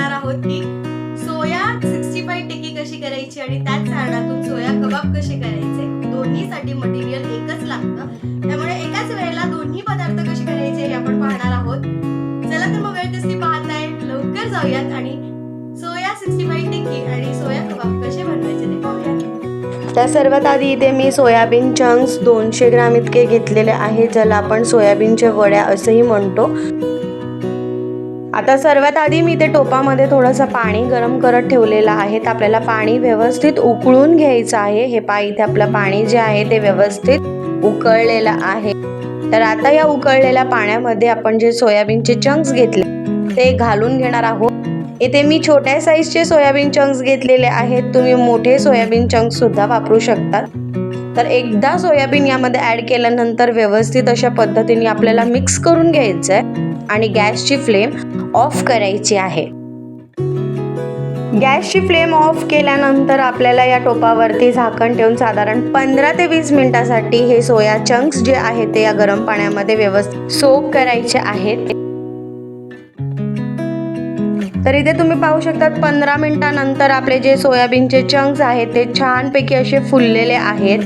पाहणार आहोत की सोया सिक्स्टी फाय टेकी कशी करायची आणि त्याच सारणातून सोया कबाब कसे करायचे? दोन्हीसाठी मटेरियल एकच लागतं. त्यामुळे एकाच वेळेला दोन्ही पदार्थ कसे करायचे हे आपण पाहणार आहोत. चला तर मग वेळ तसली पाहताय. लवकर जाऊयात आणि सोया सिक्स्टी फाय टेकी आणि सोया कबाब कसे बनवायचे ते पाहूयात. त्या सर्वात आधी इथे मी सोयाबीन चंक्स दोनशे ग्राम इतके घेतलेले आहे ज्याला आपण सोयाबीनच्या वड्या असंही म्हणतो. आता सर्वात आधी मी ते टोपामध्ये थोडंसं पाणी गरम करत ठेवलेलं आहे. तर आपल्याला पाणी व्यवस्थित उकळून घ्यायचं आहे. हे पा इथे आपलं पाणी जे आहे ते व्यवस्थित उकळलेलं आहे. तर आता या उकळलेल्या पाण्यामध्ये आपण जे सोयाबीनचे चंक्स घेतले ते घालून घेणार आहोत. इथे मी छोट्या साईजचे सोयाबीन चंक्स घेतलेले आहेत. तुम्ही मोठे सोयाबीन चंक्स सुद्धा वापरू शकतात. तर एकदा सोयाबीन यामध्ये ॲड केल्यानंतर व्यवस्थित अशा पद्धतीने आपल्याला मिक्स करून घ्यायचं आहे आणि गॅसची फ्लेम ऑफ करायची आहे. गॅसची फ्लेम ऑफ केल्यानंतर आपल्याला या टोपावरती झाकण ठेवून साधारण पंधरा ते वीस मिनिटासाठी हे सोया चंक्स जे आहेत ते या गरम पाण्यामध्ये व्यवस्थित सोप करायचे आहेत. तर इथे तुम्ही पाहू शकतात पंधरा मिनिटानंतर आपले जे सोयाबीनचे चंक्स आहेत ते छानपैकी असे फुललेले आहेत.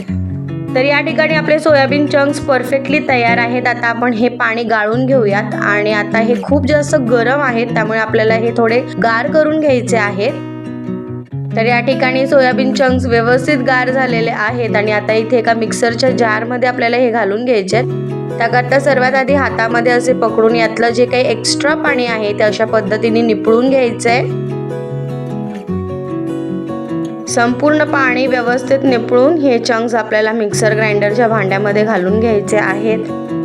तर या ठिकाणी आपले सोयाबीन चंक्स परफेक्टली तयार आहेत. आता आपण हे पाणी गाळून घेऊयात आणि आता हे खूप जास्त गरम आहेत त्यामुळे आपल्याला हे थोडे गार करून घ्यायचे आहेत. तर या ठिकाणी सोयाबीन चंक्स व्यवस्थित गार झालेले आहेत आणि आता इथे एका मिक्सरच्या जारमध्ये आपल्याला हे घालून घ्यायचे आहेत. त्याकरता सर्वात आधी हातामध्ये असे पकडून यातलं जे काही एक्स्ट्रा पाणी आहे ते अशा पद्धतीने निपळून घ्यायचं आहे संपूर्ण पाणी व्यवस्थित निपळून हे चंक्स आपल्याला मिक्सर ग्राइंडरच्या भांड्यामध्ये घालून घ्यायचे आहेत.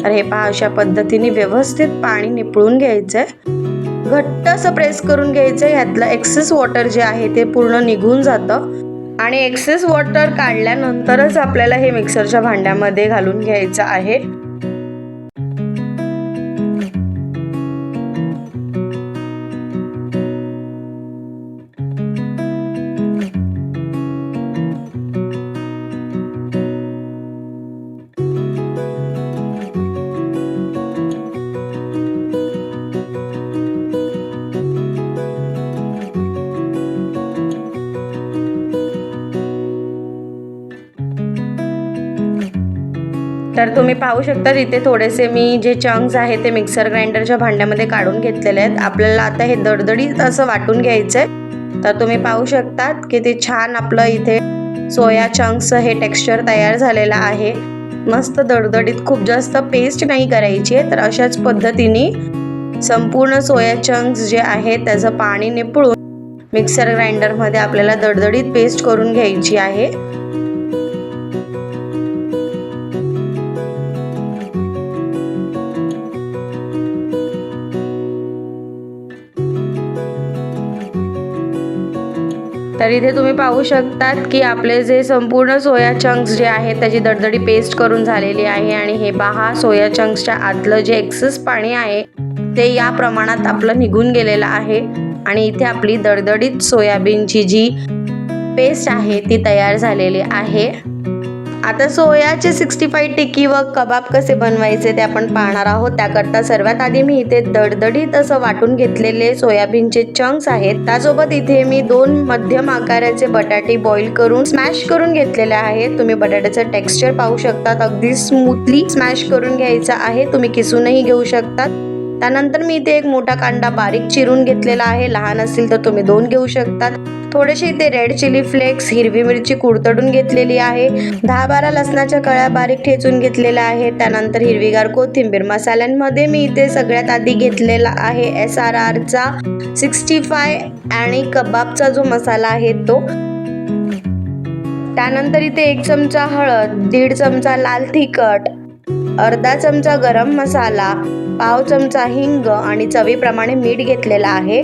तर हे पहा अशा पद्धतीने व्यवस्थित पाणी निपळून घ्यायचं आहे घट्ट असं प्रेस करून घ्यायचं यातलं एक्सेस वॉटर जे आहे ते पूर्ण निघून जातं. आणि एक्सेस वॉटर काढल्यानंतरच आपल्याला हे मिक्सरच्या भांड्यामध्ये घालून घ्यायचं आहे. तर तुम्ही पाहू शकता इथे थोडेसे मी जे चंक्स आहे ते मिक्सर ग्राइंडरच्या भांड्यामध्ये काढून घेतलेले आहेत. आपल्याला आता हे दडदडीत असं वाटून घ्यायचं आहे तर तुम्ही पाहू शकतात की ते छान आपलं इथे सोया चंक्स हे टेक्स्चर तयार झालेलं आहे. मस्त दडदडीत खूप जास्त पेस्ट नाही करायची आहे. तर अशाच पद्धतीने संपूर्ण सोया चंक्स जे आहे त्याचं पाणी निपळून मिक्सर ग्राइंडरमध्ये आपल्याला दडदडीत पेस्ट करून घ्यायची आहे. तर इथे तुम्ही पाहू शकतात की आपले जे संपूर्ण सोया चंक्स जे आहेत त्याची दडदडी पेस्ट करून झालेली आहे आणि हे पहा सोया चंक्सच्या आतलं जे एक्सेस पाणी आहे ते या प्रमाणात आपलं निघून गेलेलं आहे. आणि इथे आपली दडदडीत सोयाबीनची जी पेस्ट आहे ती तयार झालेली आहे. आता सोयाचे सिक्स्टी फाईव्ह टिक्की व कबाब कसे बनवायचे ते आपण पाहणार आहोत. त्याकरता सर्वात आधी मी इथे दडदडीत असं वाटून घेतलेले सोयाबीनचे चंक्स आहेत. त्यासोबत इथे मी दोन मध्यम आकाराचे बटाटे बॉईल करून स्मॅश करून घेतलेले आहेत. तुम्ही बटाट्याचं टेक्स्चर पाहू शकतात. अगदी स्मूथली स्मॅश करून घ्यायचं आहे. तुम्ही किसूनही घेऊ शकतात. त्यानंतर मी इथे एक मोठा कांदा बारीक चिरून घेतलेला आहे. लहान असतील तर तुम्ही दोन घेऊ शकतात. थोडेसे इथे रेड चिली फ्लेक्स हिरवी मिरची कुडतडून घेतलेली आहे. दहा बारा लसणाच्या कळ्या बारीक ठेचून घेतलेल्या आहे त्यानंतर हिरवीगार कोथिंबीर मसाल्यांमध्ये मी इथे सगळ्यात आधी घेतलेला आहे एस आर आरचा सिक्स्टी फाय आणि कबाबचा जो मसाला आहे तो. त्यानंतर इथे एक चमचा हळद दीड चमचा लाल तिखट अर्धा चमचा गरम मसाला पाव चमचा हिंग आणि चवीप्रमाणे मीठ घेतलेलं आहे.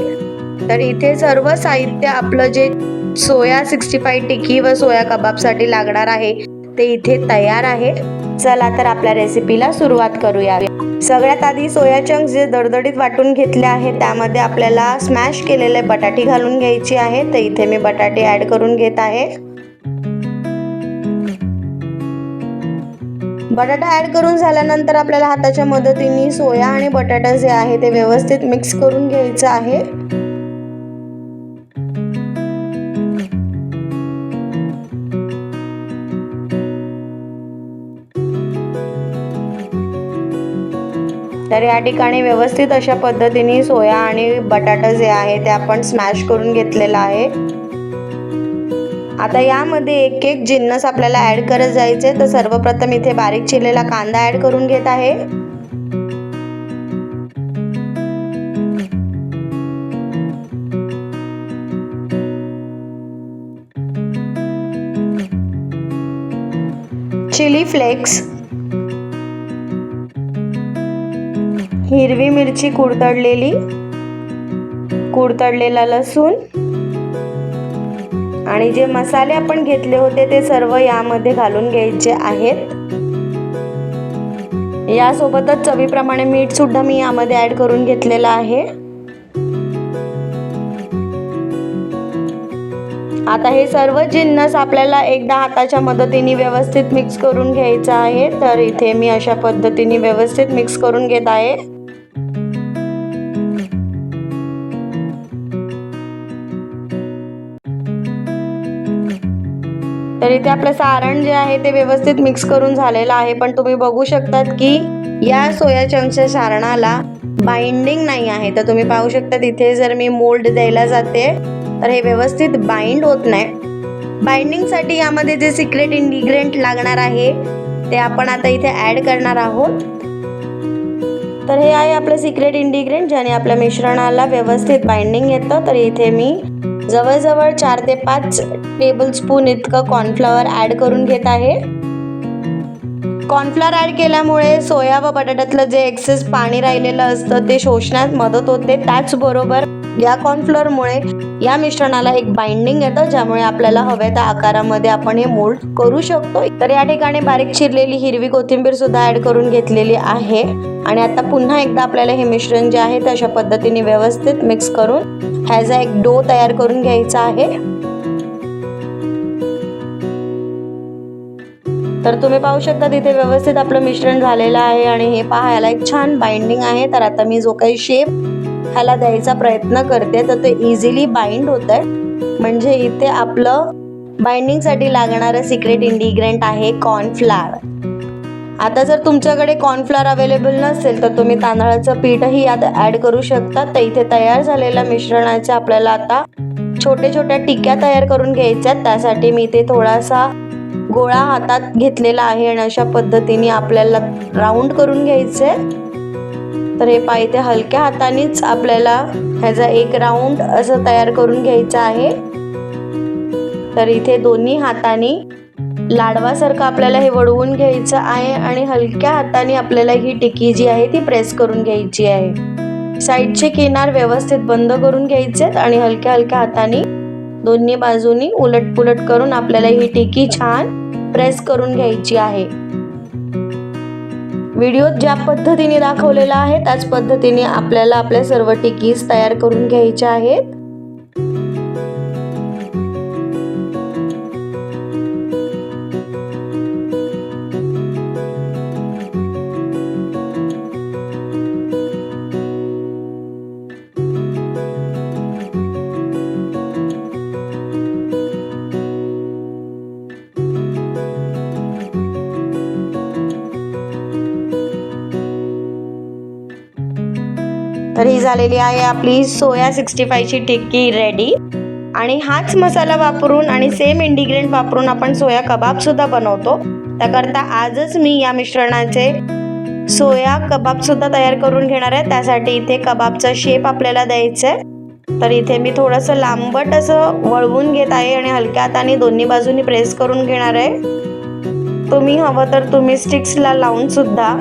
तर इथे सर्व साहित्य आपलं जे सोया सिक्स्टी फाय टिक्की व सोया कबाबसाठी लागणार आहे ते इथे तयार आहे. चला तर आपल्या रेसिपीला सुरुवात करूया. सगळ्यात आधी सोया चंक्स जे दडदडीत वाटून घेतले आहे त्यामध्ये आपल्याला स्मॅश केलेले बटाटे घालून घ्यायची आहे. तर इथे मी बटाटे ॲड करून घेत आहे. बटाटा ॲड करून झाल्यानंतर आपल्याला हाताच्या मदतीने सोया आणि बटाटा जे आहे ते व्यवस्थित मिक्स करून घ्यायचं आहे. तर या ठिकाणी व्यवस्थित अशा पद्धतीने सोया आणि बटाटा जे आहे ते आपण स्मॅश करून घेतलेलं आहे. आता यामध्ये एक एक जिन्नस आपल्याला ॲड करत जायचे तर सर्वप्रथम इथे बारीक चिरलेला कांदा ॲड करून घेत आहे. चिली फ्लेक्स हिरवी मिरची कुडतडलेली कुडतडलेला लसूण आणि जे मसाले आपण घेतले होते ते सर्व यामध्ये घालून घ्यायचे आहेत. यासोबतच चवीप्रमाणे मीठ सुद्धा मी यामध्ये ऍड करून घेतलेलं आहे. आता हे सर्व जिन्नस आपल्याला एकदा हाताच्या मदतीने व्यवस्थित मिक्स करून घ्यायचं आहे. तर इथे मी अशा पद्धतीने व्यवस्थित मिक्स करून घेत आहे. तर इथे आपलं सारण जे आहे ते व्यवस्थित मिक्स करून झालेलं आहे. पण तुम्ही बघू शकतात की या सोया चंक्सच्या सारणाला बाइंडिंग नाही आहे. तर तुम्ही पाहू शकता इथे जर मी मोल्ड द्यायला जाते तर हे व्यवस्थित बाइंड होत नाही. बाइंडिंगसाठी यामध्ये जे सिक्रेट इन्ग्रेडियंट लागणार आहे ते आपण आता इथे ॲड करणार आहोत. तर हे आहे आपलं सिक्रेट इन्ग्रेडियंट ज्याने आपल्या मिश्रणाला व्यवस्थित बाइंडिंग येतं. तर इथे मी जवळजवळ चार ते पाच टेबल स्पून इतकं कॉर्नफ्लॉवर ॲड करून घेत आहे. कॉर्नफ्लॉवर ॲड केल्यामुळे सोया व बटाट्यातलं जे एक्सेस पाणी राहिलेलं असतं ते शोषण्यात मदत होते. त्याचबरोबर या कॉर्नफ्लॉवरमुळे या मिश्रणाला एक बाइंडिंग येतं ज्यामुळे आपल्याला हव्या त्या आकारामध्ये आपण हे मोल्ड करू शकतो. तर या ठिकाणी बारीक चिरलेली हिरवी कोथिंबीर सुद्धा ॲड करून घेतलेली आहे. आणि आता पुन्हा एकदा आपल्याला हे मिश्रण जे आहे ते अशा पद्धतीने व्यवस्थित मिक्स करून ह्याचा एक डो तयार करून घ्यायचा आहे. तर तुम्ही पाहू शकता तिथे व्यवस्थित आपलं मिश्रण झालेलं आहे. आणि हे पाहायला एक छान बाइंडिंग आहे. तर आता मी जो काही शेप ह्याला द्यायचा प्रयत्न करते तर ते इझिली बाइंड होत आहे म्हणजे इथे आपलं बाइंडिंगसाठी लागणारं सिक्रेट इंडिग्रेंट आहे कॉर्नफ्लावर आता जर तुमच्याकडे कॉर्नफ्लावर अवेलेबल नसेल तर तुम्ही तांदळाचं पीठही यात ॲड करू शकता. तर इथे तयार झालेल्या मिश्रणाच्या आपल्याला आता छोट्या छोट्या टिक्या तयार करून घ्यायच्या त्यासाठी मी इथे थोडासा गोळा हातात घेतलेला आहे आणि अशा पद्धतीने आपल्याला राऊंड करून घ्यायचं आहे तर हे पाय इथे हलक्या हातानेच आपल्याला ह्याचा एक राऊंड असं तयार करून घ्यायचं आहे. तर इथे दोन्ही हाताने लाडवासारखं आपल्याला हे वळवून घ्यायचं आहे आणि हलक्या हाताने आपल्याला ही टिकी जी आहे ती प्रेस करून घ्यायची आहे. साईडचे किनार व्यवस्थित बंद करून घ्यायचे आणि हलक्या हलक्या हाताने दोन्ही बाजूनी उलट पुलट करून आपल्याला ही टिकी छान प्रेस करून घ्यायची आहे. व्हिडिओत ज्या पद्धतीने दाखवलेला आहे त्याच पद्धतीने आपल्याला आपल्या सर्व टिकीज तयार करून घ्यायच्या आहेत. तर ही झालेली आहे आपली सोया सिक्स्टी फायची टिक्की रेडी आणि हाच मसाला वापरून आणि सेम इंडिग्रेंट वापरून आपण सोया कबाब सुद्धा बनवतो. त्याकरता आजच मी या मिश्रणाचे सोया कबाब सुद्धा तयार करून घेणार आहे. त्यासाठी इथे कबाबचा शेप आपल्याला द्यायचा आहे. तर इथे मी थोडंसं लांबट असं वळवून घेत आहे आणि हलक्या हाताने दोन्ही बाजूनी प्रेस करून घेणार आहे. तुम्ही हवं तर तुम्ही स्टिक्सला लावून सुद्धा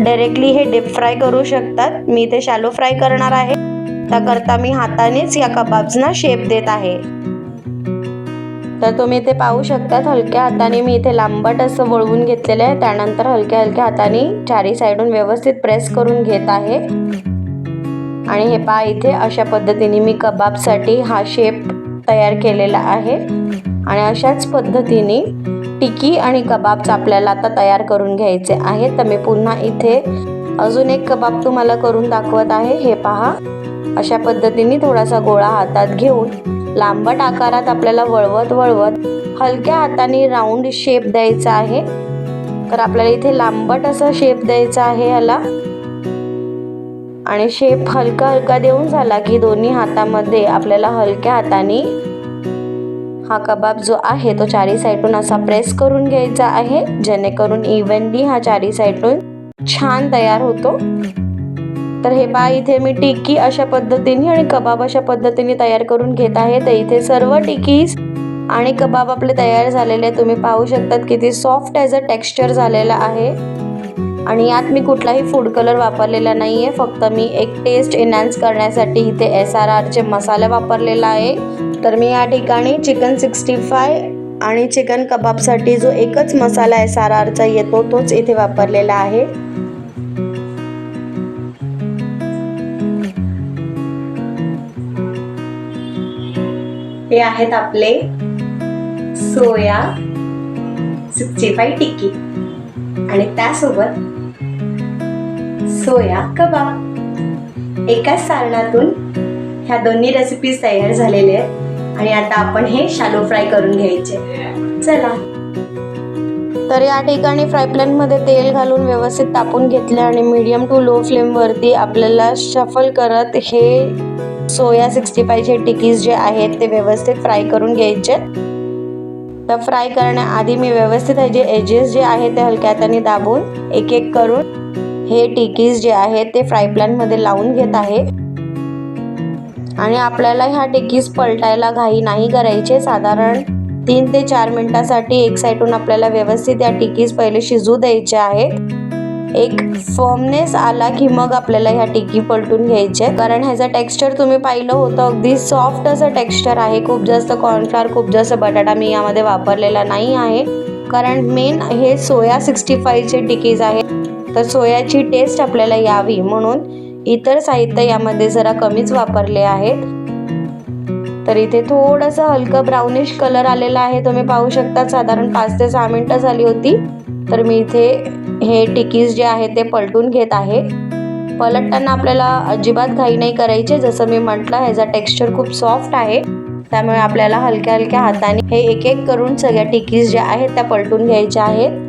डायरेक्टली हे डीप फ्राय करू शकतात. मी इथे शॅलो फ्राय करणार आहे. त्याकरता मी हातानेच या कबाब्सना शेप देत आहे. तर तुम्ही इथे पाहू शकतात हलक्या हाताने मी इथे लांबट असं वळवून घेतलेलं आहे. त्यानंतर हलक्या हलक्या हाताने चारी साईडून व्यवस्थित प्रेस करून घेत आहे. आणि हे पा इथे अशा पद्धतीने मी कबाबसाठी हा शेप तयार केलेला आहे. आणि अशाच पद्धतीने टिकी आणि कबाबच आपल्याला आता तयार करून घ्यायचे आहे तर मी पुन्हा इथे अजून एक कबाब तुम्हाला करून दाखवत आहे. हे पहा. अशा पद्धतीने थोडासा गोळा हातात घेऊन लांबट आकारात आपल्याला वळवत वळवत हलक्या हाताने राऊंड शेप द्यायचा आहे. तर आपल्याला इथे लांबट असा शेप द्यायचा आहे याला आणि शेप हलका हलका देऊन झाला की दोन्ही हातामध्ये आपल्याला हलक्या हाताने हा कबाब जो आहे तो चारी साईडून असा प्रेस करून घ्यायचा आहे. जेणेकरून इव्हनली हा चारी साईडून छान तयार होतो. तर हे पहा इथे मी टिक्की अशा पद्धतीने आणि कबाब अशा पद्धतीने तयार करून घेत आहे. तर इथे सर्व टिकीज आणि कबाब आपले तयार झालेले तुम्ही पाहू शकतात किती सॉफ्ट ॲज अ टेक्स्चर झालेलं आहे. आणि यात मी कुठलाही फूड कलर वापरलेला नाही आहे फक्त मी एक टेस्ट एनहान्स करण्यासाठी इथे एस आर आरचे मसाले वापरलेला आहे. तर मी या ठिकाणी चिकन सिक्स्टी फाय आणि चिकन कबाबसाठी जो एकच मसाला एस आर आरचा येतो तोच इथे वापरलेला आहे. हे आहेत आपले सोया सिक्स्टी फाय टिक्की. आणि त्यासोबत सोया कबाब. एकाच सारणातून ह्या दोन्ही रेसिपीज तयार झालेल्या आहेत. आणि आता आपण हे शालो फ्राय करून घ्यायचे. चला. तर या ठिकाणी फ्राय पॅनमध्ये तेल घालून व्यवस्थित तापून घेतले आणि मीडियम टू लो फ्लेमवरती आपल्याला शफल करत हे सोया सिक्स्टी फायचे टिकीज जे आहेत ते व्यवस्थित फ्राय करून घ्यायचे. तर फ्राय करण्याआधी मी व्यवस्थित हे जे एजेस जे आहेत ते हलक्या हाताने दाबून एक एक करून हे टिकीज जे आहेत ते फ्राय पॅनमध्ये लावून घेत आहे. आणि आपल्याला ह्या टिकीज पलटायला घाई नाही करायचे. साधारण तीन ते चार मिनिटासाठी एक साईडून आपल्याला व्यवस्थित या टिकीज पहिले शिजू द्यायचे आहेत एक फर्मनेस आला की मग आपल्याला ह्या टिकी पलटून घ्यायचे. कारण ह्याचं टेक्स्चर तुम्ही पाहिलं होतं अगदी सॉफ्ट असं टेक्स्चर आहे. खूप जास्त कॉर्नफ्लॉर खूप जास्त बटाटा मी यामध्ये वापरलेला नाही आहे. कारण मेन हे सोया सिक्स्टी फायचे टिकीज आहेत. तर सोयाची टेस्ट आपल्याला यावी म्हणून इतर साहित्य यामध्ये जरा कमीच वापरले आहेत. तर इथे थोडंसं हलकं ब्राउनिश कलर आलेला आहे. तुम्ही पाहू शकता साधारण पाच ते सहा मिनटं झाली होती. तर मी इथे हे टिकीज जे आहे ते पलटून घेत आहे. पलटताना आपल्याला अजिबात घाई नाही करायचे. जसं मी म्हटलं ह्याचा टेक्स्चर खूप सॉफ्ट आहे. त्यामुळे आपल्याला हलक्या हलक्या हाताने हे एक एक करून सगळ्या टिकीज ज्या आहेत त्या पलटून घ्यायच्या आहेत.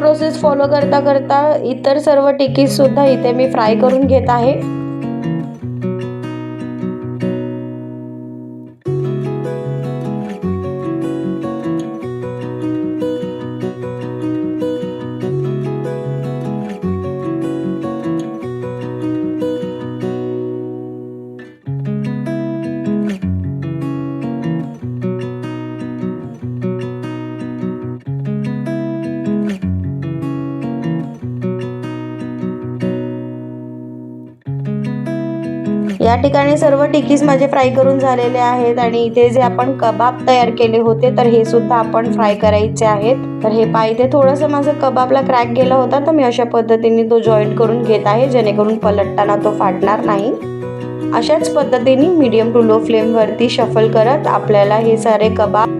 प्रोसेस फॉलो करता करता इतर सर्व टिकीज सुद्धा इथे मी फ्राय करून घेत आहे. ठिकाणी सर्व टिकीज माझे फ्राय करून झालेले आहेत आणि इथे जे आपण कबाब तयार केले होते तर हे सुद्धा आपण फ्राय करायचे आहेत. तर हे पा इथे थोडंसं माझं कबाबला क्रॅक गेला होता तर मी अशा पद्धतीने तो जॉईंट करून घेत आहे जेणेकरून पलटताना तो फाटणार नाही. अशाच पद्धतीने मीडियम टू लो फ्लेमवरती शफल करत आपल्याला हे सारे कबाब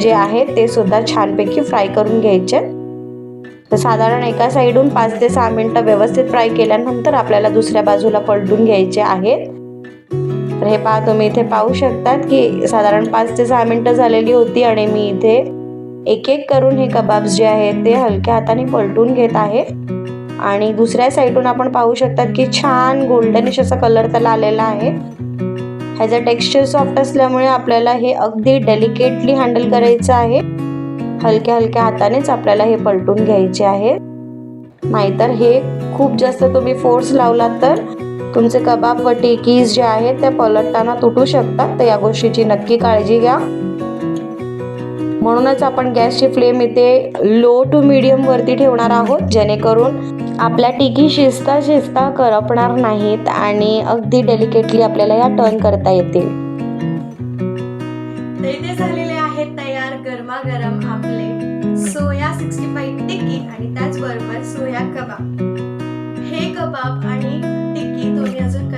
जे आहेत ते सुद्धा छानपैकी फ्राय करून घ्यायचे. तर साधारण एका साईडून पाच ते सहा मिनटं व्यवस्थित फ्राय केल्यानंतर आपल्याला दुसऱ्या बाजूला पलटून घ्यायचे आहेत. तर हे पहा तुम्ही इथे पाहू शकतात की साधारण पाच ते सहा मिनटं झालेली होती आणि मी इथे एक एक करून हे कबाब्स जे आहेत ते हलक्या हाताने पलटून घेत आहे. आणि दुसऱ्या साईडून आपण पाहू शकतात की छान गोल्डनिश असा कलर त्याला आलेला आहे. ह्याचं टेक्स्चर सॉफ्ट असल्यामुळे आपल्याला हे अगदी डेलिकेटली हँडल करायचं आहे. हलक्या हलक्या हातानेच आपल्याला हे पलटून घ्यायचे आहे. नाहीतर हे खूप जास्त तुम्ही फोर्स लावलात तर तुमचे कबाब व टिकीज जे आहेत त्या पलटताना तुटू शकतात. तर या गोष्टीची नक्की काळजी घ्या. म्हणूनच आपण गॅसची फ्लेम इथे लो टू मिडियम वरती ठेवणार आहोत. जेणेकरून आपल्या टिकी शिजता शिजता करपणार नाहीत आणि अगदी डेलिकेटली आपल्याला या टर्न करता येतील. इथे झालेले आहेत तयार गरमागरम आपले सोया सिक्स्टी आणि त्याचबरोबर सोया कबाब. हे कबाब आणि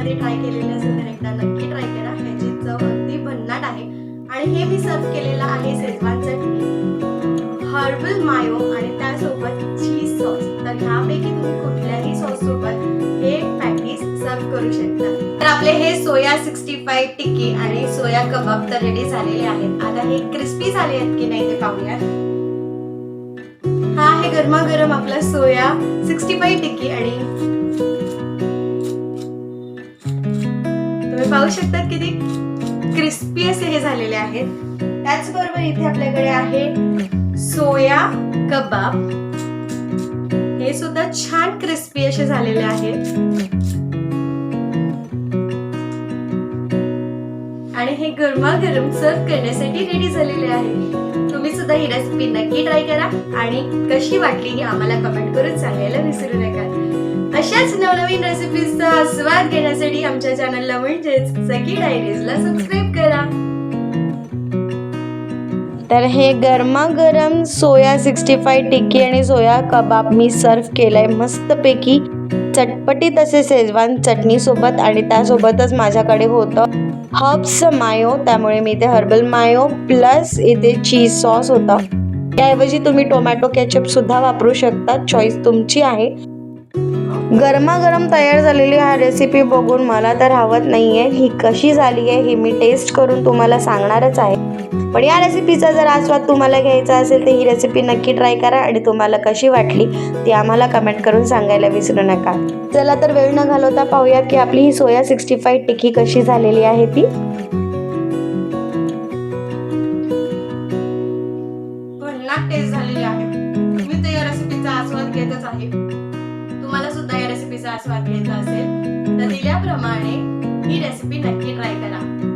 कधी ट्राय केलेले असेल तर एकदा नक्की ट्राय करा. ह्याची चव अगदी भन्नाट आहे. आणि हे मी सर्व केलेलं आहे शेजवान चटणी हर्बल मायो आणि त्यासोबत चीज सॉस तर ह्यापैकी तुम्ही कुठल्याही सॉस सोबत हे पॅटीस सर्व करू शकता. तर आपले हे सोया सिक्स्टी फाय टिक्की आणि सोया कबाब तर रेडी झालेले आहेत. आता हे क्रिस्पी झाले आहेत की नाही ते पाहूया हा आहे गरमागरम आपला सोया सिक्स्टी फाय टिक्की आणि पाहू शकता किती क्रिस्पी असे हे झालेले आहेत. त्याचबरोबर इथे आपल्याकडे आहे सोया कबाब. हे सुद्धा छान क्रिस्पी असे झालेले आहेत. आणि हे गरमागरम सर्व करण्यासाठी रेडी झालेले आहे. तुम्ही सुद्धा ही रेसिपी नक्की ट्राय करा आणि कशी वाटली ही आम्हाला कमेंट करून सांगायला विसरू नका. अशाच नवनवीन रेसिपीजचा आस्वाद घेण्यासाठी आमच्या चॅनलला म्हणजेच सखी डायरीजला सबस्क्राईब करा. तर हे गरमागरम सोया सिक्स्टी फाय टिक्की आणि सोया कबाब मी सर्व आहे मस्तपैकी. चटपटी तसे शेजवान चटणीसोबत आणि त्यासोबतच माझ्याकडे होतं हर्ब्स मायो त्यामुळे मी इथे हर्बल मायो प्लस इथे चीज सॉस होता. त्याऐवजी तुम्ही टोमॅटो केचप सुद्धा वापरू शकता. चॉईस तुमची आहे. गरमागरम तयार झालेली हा रेसिपी बघून मला तर हवत नाही आहे ही कशी झाली आहे ही मी टेस्ट करून तुम्हाला सांगणारच आहे. पण या रेसिपीचा जर आस्वाद तुम्हाला घ्यायचा असेल तर ही रेसिपी नक्की ट्राय करा आणि तुम्हाला कशी वाटली ती आम्हाला कमेंट करून सांगायला विसरू नका. चला तर वेळ न घालवता पाहूया की आपली ही सोया सिक्स्टी फाय टिक्की कशी झालेली आहे ती. टेस्ट झालेली आहे. मी तर या रेसिपीचा आस्वाद घेतच आहे. या आस्वाद असेल तर दिल्याप्रमाणे ही रेसिपी नक्की ट्राय करा.